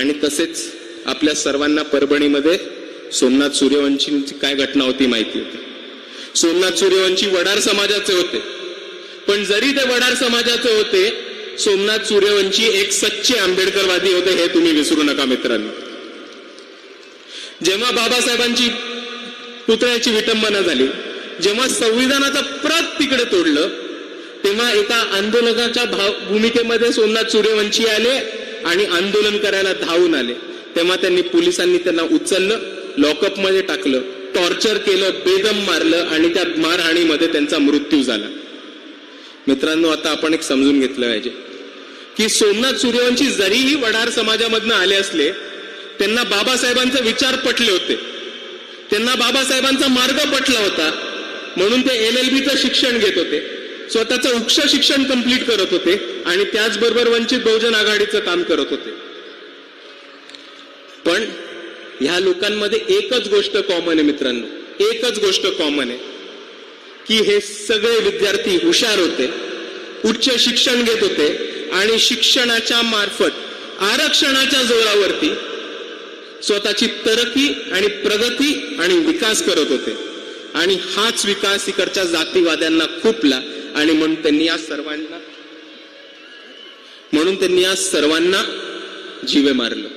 आणि तसेच आपल्या सर्वांना परभणीमध्ये सोमनाथ सूर्यवंशींची काय घटना होती माहिती होती. सोमनाथ सूर्यवंशी वडार समाजाचे होते. पण जरी ते वडार समाजाचे होते सोमनाथ सूर्यवंशी एक सच्चे आंबेडकरवादी होते हे तुम्ही विसरू नका मित्रांनो. जेव्हा बाबासाहेबांची पुतळ्याची विटंबना झाली जेव्हा संविधानाचं प्रत तिकडे तोडलं तेव्हा एका आंदोलकाच्या भाव भूमिकेमध्ये सोमनाथ सूर्यवंशी आले आणि आंदोलन करायला धावून आले. तेव्हा त्यांनी पोलिसांनी त्यांना उचललं लॉकअपमध्ये टाकलं टॉर्चर केलं बेदम मारलं आणि त्या मारहाणीमध्ये त्यांचा मृत्यू झाला. मित्रांनो आता आपण एक समजून घेतलं पाहिजे की सोमनाथ सूर्यवंशी जरीही वडार समाजामधनं आले असले त्यांना बाबासाहेबांचे विचार पटले होते. त्यांना बाबासाहेबांचा मार्ग पटला होता. म्हणून ते एल एल बीचं शिक्षण घेत होते. स्वतःचं उच्च शिक्षण कंप्लीट करत होते आणि त्याचबरोबर वंचित बहुजन आघाडीचं काम करत होते. पण ह्या लोकांमध्ये एकच गोष्ट कॉमन आहे मित्रांनो. एकच गोष्ट कॉमन आहे की हे सगळे विद्यार्थी हुशार होते उच्च शिक्षण घेत होते आणि शिक्षणाच्या मार्फत आरक्षणाच्या जोरावरती स्वतःची तरकी आणि प्रगती आणि विकास करत होते. आणि हाच विकास इकडच्या जातीवाद्यांना खुपला आणि म्हणून त्यांनी या सर्वांना म्हणून त्यांनी या सर्वांना जीवे मारलं.